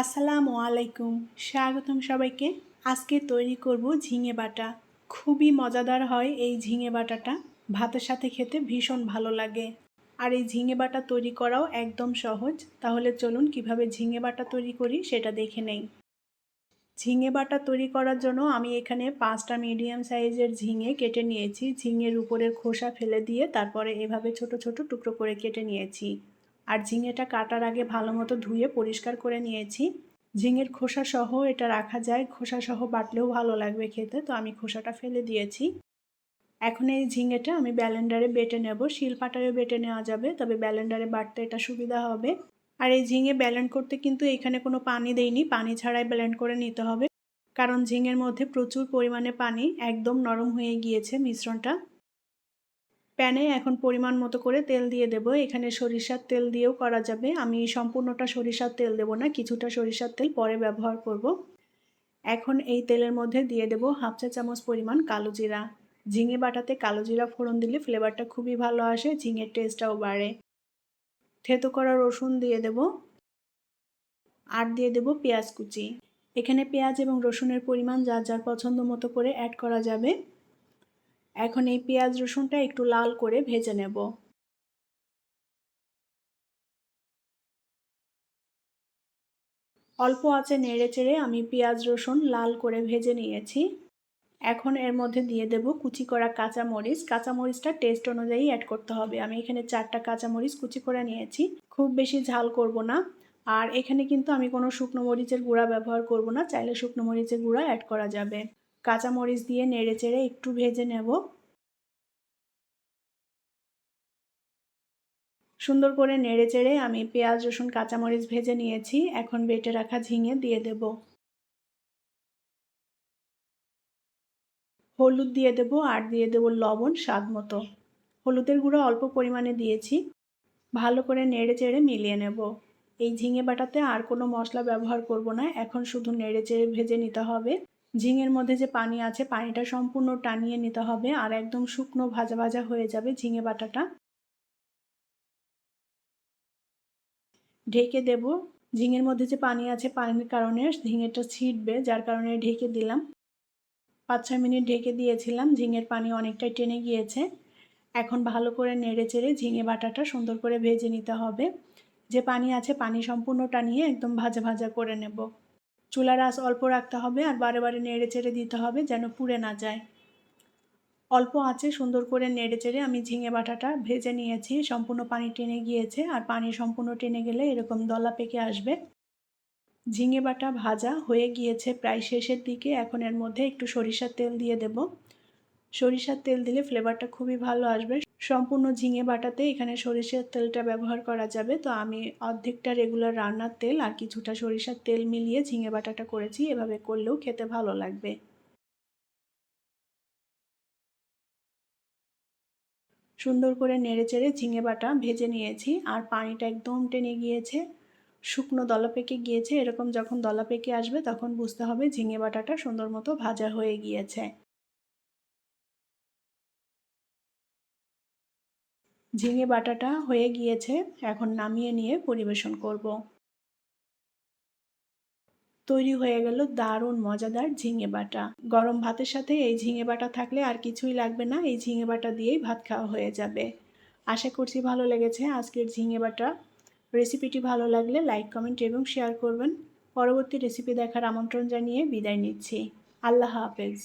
আসসালামু আলাইকুম। স্বাগতম সবাইকে। আজকে তৈরি করব ঝিঙে বাটা। খুবই মজাদার হয় এই ঝিঙে বাটাটা। ভাতের সাথে খেতে ভীষণ ভালো লাগে। আর এই ঝিঙে বাটা তৈরি করাও একদম সহজ। তাহলে চলুন কীভাবে ঝিঙে বাটা তৈরি করি সেটা দেখে নেই। ঝিঙে বাটা তৈরি করার জন্য আমি এখানে পাঁচটা মিডিয়াম সাইজের ঝিঙে কেটে নিয়েছি। ঝিঙের উপরের খোসা ফেলে দিয়ে তারপরে এভাবে ছোট ছোট টুকরো করে কেটে নিয়েছি। আর ঝিঙেটা কাটার আগে ভালো মতো ধুয়ে পরিষ্কার করে নিয়েছি। ঝিঙের খোসা সহ এটা রাখা যায়। খোসা সহ বাটলেও ভালো লাগবে খেতে। তো আমি খোসাটা ফেলে দিয়েছি। এখন এই ঝিঙেটা আমি ব্যালেন্ডারে বেটে নেব। শিলপাটারে বেটে নেওয়া যাবে, তবে ব্যালেন্ডারে বাটতে এটা সুবিধা হবে। আর এই ঝিঙে ব্যালেন্ড করতে কিন্তু এখানে কোনো পানি দেইনি। পানি ছাড়াই ব্যালেন্ড করে নিতে হবে। কারণ ঝিঙের মধ্যে প্রচুর পরিমাণে পানি একদম নরম হয়ে গিয়েছে মিশ্রণটা। প্যানে এখন পরিমাণ মতো করে তেল দিয়ে দেব। এখানে সরিষার তেল দিয়েও করা যাবে। আমি সম্পূর্ণটা সরিষার তেল দেব না, কিছুটা সরিষার তেল পরে ব্যবহার করব। এখন এই তেলের মধ্যে দিয়ে দেব হাফ চা চামচ পরিমাণ কালো জিরা। ঝিঙে বাটাতে কালো জিরা ফোড়ন দিলে ফ্লেভারটা খুবই ভালো আসে, ঝিঙের টেস্টটাও বাড়ে। থেতো করা রসুন দিয়ে দেব। আর দিয়ে দেব পেঁয়াজ কুচি। এখানে পেঁয়াজ এবং রসুনের পরিমাণ যার যার পছন্দ মতো করে অ্যাড করা যাবে। এখন এই পেঁয়াজ রসুনটা একটু লাল করে ভেজে নেব। অল্প আছে নেড়ে চেড়ে আমি পেঁয়াজ রসুন লাল করে ভেজে নিয়েছি। এখন এর মধ্যে দিয়ে দেব কুচি করা কাঁচামরিচ। কাঁচামরিচটা টেস্ট অনুযায়ী অ্যাড করতে হবে। আমি এখানে চারটা কাঁচামরিচ কুচি করে নিয়েছি। খুব বেশি ঝাল করব না। আর এখানে কিন্তু আমি কোনো শুকনো মরিচের গুঁড়া ব্যবহার করব না। চাইলে শুকনো মরিচের গুঁড়া অ্যাড করা যাবে। কাঁচামরিচ দিয়ে নেড়ে চেড়ে একটু ভেজে নেব। সুন্দর করে নেড়ে চেড়ে আমি পেঁয়াজ, রসুন, কাঁচামরিচ ভেজে নিয়েছি। এখন বেটে রাখা ঝিঙে দিয়ে দেব। হলুদ দিয়ে দেব আর দিয়ে দেব লবণ স্বাদ মতো। হলুদের গুঁড়ো অল্প পরিমাণে দিয়েছি। ভালো করে নেড়ে চেড়ে মিলিয়ে নেব। এই ঝিঙে বাটাতে আর কোনো মশলা ব্যবহার করব না। এখন শুধু নেড়ে চেড়ে ভেজে নিতে হবে। ঝিঙের মধ্যে যে পানি আছে, পানিটা সম্পূর্ণ টানিয়ে নিতে হবে আর একদম শুকনো ভাজা ভাজা হয়ে যাবে ঝিঙে বাটাটা। ঢেকে দেব। ঝিঙের মধ্যে যে পানি আছে, পানির কারণে ঝিঙেটা ছিটবে, যার কারণে ঢেকে দিলাম। পাঁচ ছয় মিনিট ঢেকে দিয়েছিলাম, ঝিঙের পানি অনেকটাই টেনে গিয়েছে। এখন ভালো করে নেড়ে চেড়ে ঝিঙে বাটাটা সুন্দর করে ভেজে নিতে হবে। যে পানি আছে, পানি সম্পূর্ণটা নিয়ে একদম ভাজা ভাজা করে নেব। চুলার আঁচ অল্প রাখতে হবে আর বারে বারে নেড়ে চেড়ে দিতে হবে যেন পুড়ে না যায়। অল্প আছে সুন্দর করে নেড়ে চেড়ে আমি ঝিঙে বাটাটা ভেজে নিয়েছি। সম্পূর্ণ পানি টেনে গিয়েছে আর পানি সম্পূর্ণ টেনে গেলে এরকম দলা পেকে আসবে। ঝিঙে বাটা ভাজা হয়ে গিয়েছে প্রায় শেষের দিকে। এখন এর মধ্যে একটু সরিষার তেল দিয়ে দেব। সরিষার তেল দিলে ফ্লেভারটা খুবই ভালো আসবে। সম্পূর্ণ ঝিঙে বাটাতে এখানে সরিষার তেলটা ব্যবহার করা যাবে। তো আমি অর্ধেকটা রেগুলার রান্নার তেল আর কিছুটা সরিষার তেল মিলিয়ে ঝিঙে বাটাটা করেছি। এভাবে করলেও খেতে ভালো লাগবে। সুন্দর করে নেড়ে চেড়ে ঝিঙে বাটা ভেজে নিয়েছি আর পানিটা একদম টেনে গিয়েছে। শুকনো দলা পেকে গিয়েছে। এরকম যখন দলা পেকে আসবে তখন বুঝতে হবে ঝিঙে বাটাটা সুন্দর মতো ভাজা হয়ে গিয়েছে। ঝিঙে বাটাটা হয়ে গিয়েছে, এখন নামিয়ে নিয়ে পরিবেশন করব। তৈরি হয়ে গেল দারুণ মজাদার ঝিঙে বাটা। গরম ভাতের সাথে এই ঝিঙে বাটা থাকলে আর কিছুই লাগবে না, এই ঝিঙে বাটা দিয়েই ভাত খাওয়া হয়ে যাবে। আশা করছি ভালো লেগেছে আজকের ঝিঙে বাটা। রেসিপিটি ভালো লাগলে লাইক, কমেন্ট এবং শেয়ার করবেন। পরবর্তী রেসিপি দেখার আমন্ত্রণ জানিয়ে বিদায় নিচ্ছি। আল্লাহ হাফেজ।